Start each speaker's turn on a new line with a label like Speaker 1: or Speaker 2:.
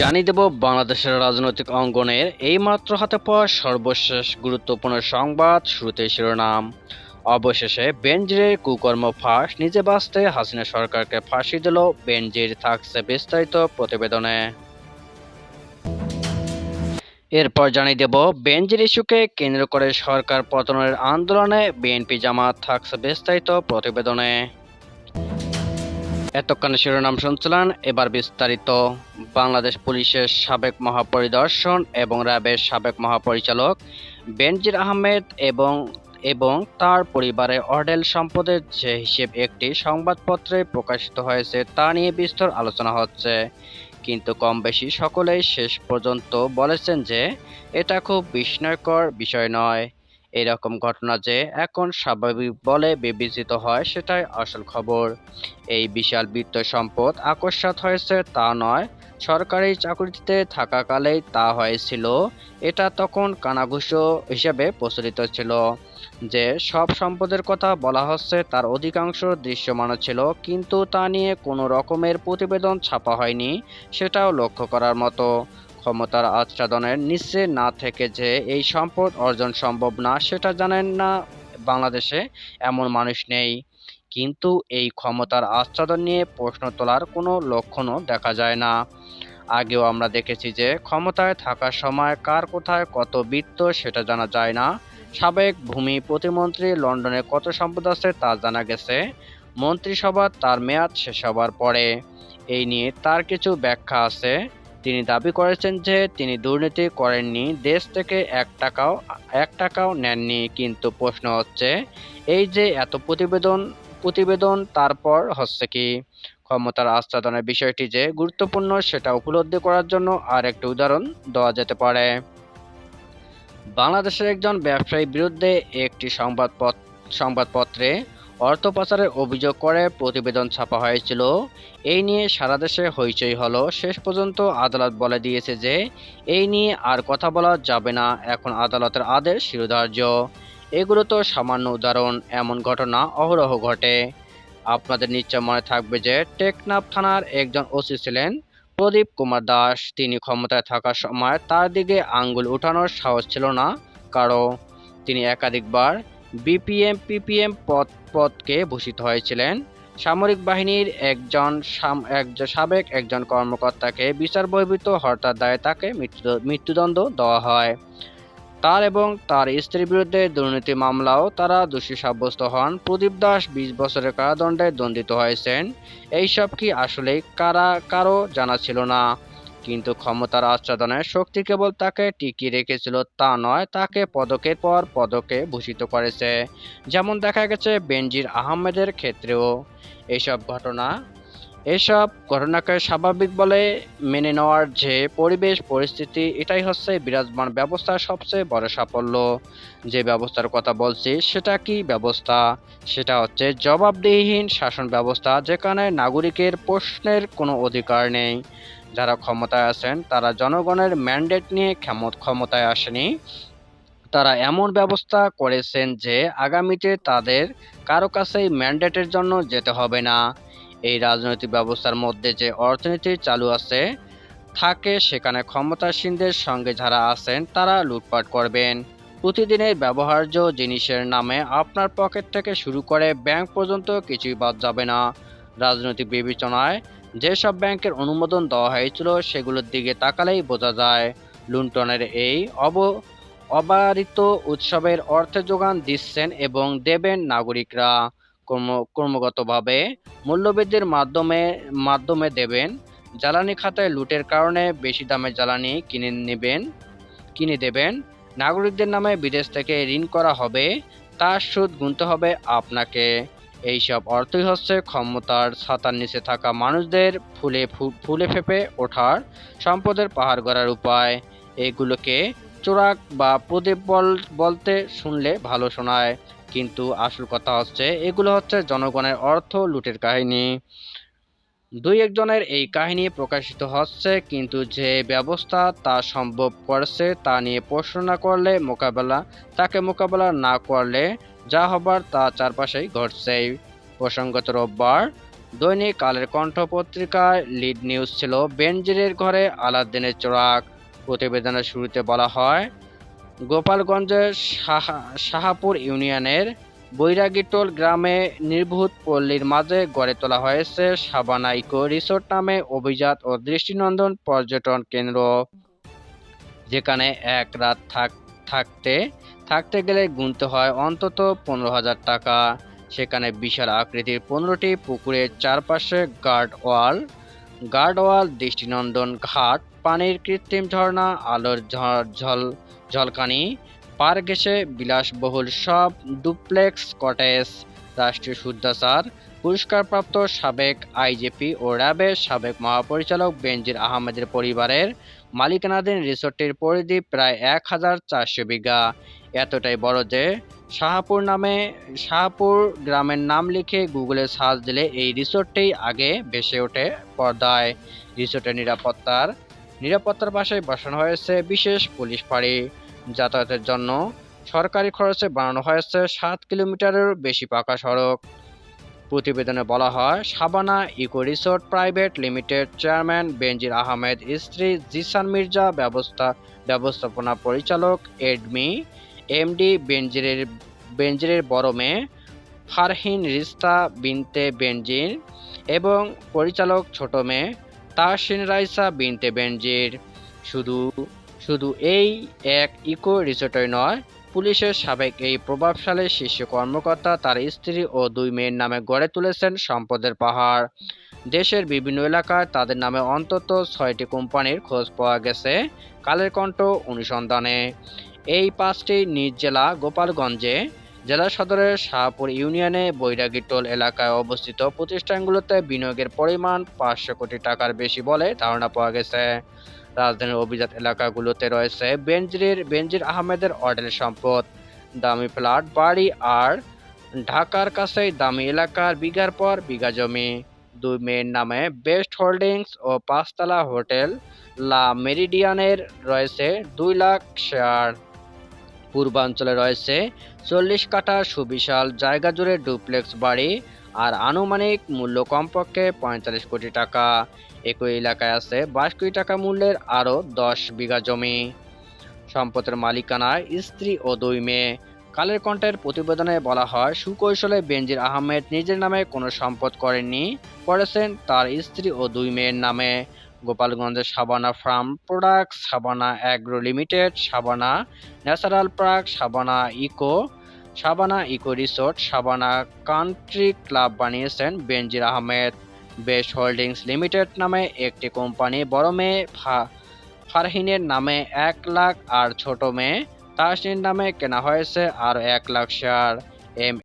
Speaker 1: জানিয়ে দেব বাংলাদেশের রাজনৈতিক অঙ্গনের এইমাত্র হাতে পাওয়া সর্বশেষ গুরুত্বপূর্ণ সংবাদ শুরুতে শিরোনাম। অবশেষে বেনজিরের কুকর্ম ফাঁস, নিজে বাঁচতে হাসিনা সরকারকে ফাঁসি দিল, বেনজির থাকছে বিস্তারিত প্রতিবেদনে। এরপর জানিয়ে দেব, বেনজির ইস্যুকে কেন্দ্র করে সরকার পতনের আন্দোলনে বিএনপি জামাত থাকছে বিস্তারিত প্রতিবেদনে। এতক্ষণ শিরোনাম শুনছিলেন, এবার বিস্তারিত। বাংলাদেশ পুলিশের সাবেক মহাপরিদর্শন এবং র্যাবের সাবেক মহাপরিচালক বেনজির আহমেদ এবং এবং তার পরিবারের অডেল সম্পদের যে হিসেব একটি সংবাদপত্রে প্রকাশিত হয়েছে তা নিয়ে বিস্তর আলোচনা হচ্ছে। কিন্তু কম বেশি সকলেই শেষ পর্যন্ত বলেছেন যে এটা খুব বিস্ময়কর বিষয় নয়। এরকম ঘটনা যে এখন স্বাভাবিক বলে বিবেচিত হয় সেটাই আসল খবর। এই বিশাল বিত্ত সম্পদ আকস্মাত হয়েছে তা নয়, সরকারি চাকরিতে থাকাকালেই তা হয়েছিল। এটা তখন কানাঘুষো হিসেবে প্রচলিত ছিল। যে সব সম্পদের কথা বলা হচ্ছে তার অধিকাংশ দৃশ্যমান ছিল, কিন্তু তা নিয়ে কোনো রকমের প্রতিবেদন ছাপা হয়নি, সেটাও লক্ষ্য করার মতো। ক্ষমতার আচ্ছাদনের নিচে না থেকে যে এই সম্পদ অর্জন সম্ভব না, সেটা জানেন না বাংলাদেশে এমন মানুষ নেই। কিন্তু এই ক্ষমতার আচ্ছাদন নিয়ে প্রশ্ন তোলার কোনো লক্ষণও দেখা যায় না। আগেও আমরা দেখেছি যে ক্ষমতায় থাকার সময় কার কোথায় কত বৃত্ত সেটা জানা যায় না। সাবেক ভূমি প্রতিমন্ত্রী লন্ডনে কত সম্পদ আছে তা জানা গেছে। মন্ত্রিসভা তার মেয়াদ শেষ হবার পরে। এই নিয়ে তার কিছু ব্যাখ্যা আছে। তিনি দাবি করেছেন যে তিনি দুর্নীতি করেননি, দেশ থেকে এক টাকাও এক টাকাও নেননি। কিন্তু প্রশ্ন হচ্ছে, এই যে এত প্রতিবেদন প্রতিবেদন, তারপর হচ্ছে কি? ক্ষমতার আস্বাদনের বিষয়টি যে গুরুত্বপূর্ণ, সেটা উপলব্ধি করার জন্য আর একটি উদাহরণ দেওয়া যেতে পারে। বাংলাদেশের একজন ব্যবসায়ীর বিরুদ্ধে একটি সংবাদপত্র সংবাদপত্রে অর্থ পাচারের অভিযোগ করে প্রতিবেদন ছাপা হয়েছিল। এই নিয়ে সারা দেশে হইচই হলো। শেষ পর্যন্ত আদালত বলে দিয়েছে যে, এই নিয়ে আর কথা বলা যাবে না। এখন আদালতের আদেশ শিরোধার্য। এগুলো তো সামান্য উদাহরণ। এমন ঘটনা অহরহ ঘটে। আপনাদের নিশ্চয় মনে থাকবে যে, টেকনাফ থানার একজন ওসি ছিলেন প্রদীপ কুমার দাস। তিনি ক্ষমতায় থাকার সময় তার দিকে আঙ্গুল উঠানোর সাহস ছিল না কারও। তিনি একাধিকবার বিপিএম পিপিএম পদ, পদকে ভূষিত হয়েছিলেন। সামরিক বাহিনীর একজন সাবেক একজন কর্মকর্তাকে বিচার বহির্ভূত হরতার দায়ে তাকে মৃত্যু মৃত্যুদণ্ড দেওয়া হয়। তার এবং তার স্ত্রীর বিরুদ্ধে দুর্নীতি মামলাও তারা দোষী সাব্যস্ত হন। প্রদীপ দাস বিশ বছরের কারাদণ্ডে দণ্ডিত হয়েছেন। এইসব কি আসলে কারা, কারও জানা ছিল না। কিন্তু ক্ষমতার আচ্ছাদনের শক্তি কেবল তাকে টিকিয়ে রেখেছিল, তা নয়, তাকে পদকের পর পদকে ভূষিত করেছে। যেমন দেখা গেছে বেনজির আহমেদের ক্ষেত্রেও। এইসব ঘটনা, এসব ঘটনাকে স্বাভাবিক বলে মেনে নেওয়ার যে পরিবেশ, পরিস্থিতি, এটাই হচ্ছে বিরাজমান ব্যবস্থার সবচেয়ে বড় সাফল্য। যে ব্যবস্থার কথা বলছি, সেটা কি ব্যবস্থা? সেটা হচ্ছে জবাবদিহিহীন শাসন ব্যবস্থা, যেখানে নাগরিকের প্রশ্নের কোনো অধিকার নেই। যারা ক্ষমতায় আছেন, তারা জনগণের ম্যান্ডেট নিয়ে ক্ষমত ক্ষমতায় আসেনি। তারা এমন ব্যবস্থা করেছেন যে আগামীতে তাদের কারও কাছেই ম্যান্ডেটের জন্য যেতে হবে না। এই রাজনৈতিক ব্যবস্থার মধ্যে যে অর্থনীতি চালু আছে, থাকে সেখানে ক্ষমতাসীনদের সঙ্গে যারা আছেন, তারা লুটপাট করবেন। প্রতিদিনের ব্যবহার্য জিনিসের নামে আপনার পকেট থেকে শুরু করে ব্যাংক পর্যন্ত কিছুই বাদ যাবে না। রাজনৈতিক বিবেচনায় যেসব ব্যাংকের অনুমোদন দেওয়া হয়েছিল সেগুলোর দিকে তাকালেই বোঝা যায় লুণ্ঠনের এই অব, অবারিত উৎসবের অর্থ যোগান দিচ্ছেন এবং দেবেন নাগরিকরা। কর্ম, ক্রমাগতভাবে মূল্যবৃদ্ধির মাধ্যমে মাধ্যমে দেবেন। জ্বালানি খাতায় লুটের কারণে বেশি দামে জ্বালানি কিনে নেবেন, কিনে দেবেন। নাগরিকদের নামে বিদেশ থেকে ঋণ করা হবে তার সুদ গুনতে হবে আপনাকে। এইসব অর্থই হচ্ছে ক্ষমতার ছাতার নিচে থাকা মানুষদের ফুলে ফুলে ফেপে ওঠার সম্পদের পাহাড় গড়ার উপায়। এগুলোকে চোরাক বা প্রদীপ বল, বলতে শুনলে ভালো শোনায়। কিন্তু আসল কথা হচ্ছে, এগুলো হচ্ছে জনগণের অর্থ লুটের কাহিনী। দুই একজনের এই কাহিনী প্রকাশিত হচ্ছে, কিন্তু যে ব্যবস্থা তা সম্ভব করছে তা নিয়ে প্রশ্ন না করলে মোকাবেলা, তাকে মোকাবেলা না করলে যা হবার তা চারপাশেই ঘটছে প্রসঙ্গত রোববার দৈনিক কালের কণ্ঠ পত্রিকায় লিড নিউজ ছিল, বেনজিরের ঘরে আলাদ্দিনের চোরাক প্রতিবেদনের শুরুতে বলা হয়, গোপালগঞ্জের সাহাপুর ইউনিয়নের বৈরাগীটোল গ্রামে নির্ভূত পল্লীর মাঝে গড়ে তোলা হয়েছে সাবানা ইকো রিসোর্ট নামে অভিজাত ও দৃষ্টিনন্দন পর্যটন কেন্দ্র, যেখানে এক রাত থাক- থাকতে থাকতে গেলে গুনতে হয় অন্তত পনেরো হাজার টাকা। সেখানে বিশাল আকৃতির পনেরোটি পুকুরের চারপাশে গার্ড ওয়াল গার্ড ওয়াল দৃষ্টিনন্দন ঘাট, পানির কৃত্রিম ঝর্ণা, আলোর ঝল, ঝলকানি পার ঘেসে বিলাসবহুল সব ডুপ্লেক্স কটেজ। রাষ্ট্রীয় শুদ্ধাচার পুরস্কারপ্রাপ্ত সাবেক আইজিপি ও র্যাবের সাবেক মহাপরিচালক বেনজির আহমেদের পরিবারের মালিকানাধীন রিসোর্টটির পরিধি প্রায় এক হাজার চারশো বিঘা। এতটাই বড় যে শাহপুর নামে, শাহপুর গ্রামের নাম লিখে গুগলে সার্চ দিলে এই রিসোর্টটি আগে ভেসে ওঠে পর্দায়। রিসোর্টের নিরাপত্তার নিরাপত্তার পাশে বসানো হয়েছে বিশেষ পুলিশ ফাঁড়ি। যাতায়াতের জন্য। সরকারি খরচে বানানো হয়েছে সাত কিলোমিটারের বেশি পাকা সড়ক। প্রতিবেদনে বলা হয়, Sabana eco resort private limited chairman Benazir Ahmed, স্ত্রী জিসান মির্জা, ব্যবস্থা, ব্যবস্থাপনা পরিচালক এডমি, এমডি বেনজিরের বেনজিরের বড় মেয়ে ফারহিন রিস্তা বিনতে বেনজির এবং পরিচালক ছোট মেয়ে তাহসিন রাইসা বিনতে বেনজির। শুধু শুধু এই এক ইকো রিসোর্টই নয়, পুলিশের সাবেক এই প্রভাবশালী শীর্ষ কর্মকর্তা, তার স্ত্রী ও দুই মেয়ের নামে গড়ে তুলেছেন সম্পদের পাহাড়। দেশের বিভিন্ন এলাকায় তাদের নামে অন্তত ছয়টি কোম্পানির খোঁজ পাওয়া গেছে কালের কণ্ঠ অনুসন্ধানে। এই পাঁচটি নিজ জেলা গোপালগঞ্জে, জেলা সদরের শাহপুর ইউনিয়নে বৈরাগীটোল এলাকায় অবস্থিত প্রতিষ্ঠানগুলোতে বিনিয়োগের পরিমাণ পাঁচশো কোটি টাকার বেশি বলে ধারণা পাওয়া গেছে। রাজধানীর অভিজাত এলাকাগুলোতে রয়েছে বেনজির বেনজির আহমেদের অডেল সম্পদ। দামি ফ্ল্যাট, বাড়ি আর ঢাকার কাছেই দামি এলাকার বিঘার পর বিঘা জমি। দুই মেয়ের নামে বেস্ট হোল্ডিংস ও পাঁচতলা হোটেল, লা মেরিডিয়ানের রয়েছে দুই লাখ শেয়ার। পূর্বাঞ্চলে রয়েছে। চল্লিশ কাঠা সুবিশাল জায়গা জুড়ে ডুপ্লেক্স বাড়ি আর আনুমানিক মূল্য কমপক্ষে পঁয়তাল্লিশ কোটি টাকা। একই এলাকায় আছে বাইশ কোটি টাকা মূল্যের আরও দশ বিঘা জমি। সম্পদের মালিকানায় স্ত্রী ও দুই মেয়ে। কালের কণ্ঠের প্রতিবেদনে বলা হয়, সুকৌশলে বেনজির আহমেদ নিজের নামে কোনো সম্পদ করেননি করেছেন তার স্ত্রী ও দুই মেয়ের নামে। গোপালগঞ্জের Sabana farm products, Sabana agro limited, Sabana natural park, Sabana eco Sabana eco resort, Sabana country club বানিয়েছেন Benazir Ahmed. Best holdings limited নামে একটি কোম্পানি, বড় মেয়ে ফারহিনের নামে এক লাখ আর ছোট মেয়ে তাহসিনের নামে কেনা হয়েছে আরও এক লাখ শেয়ার। এম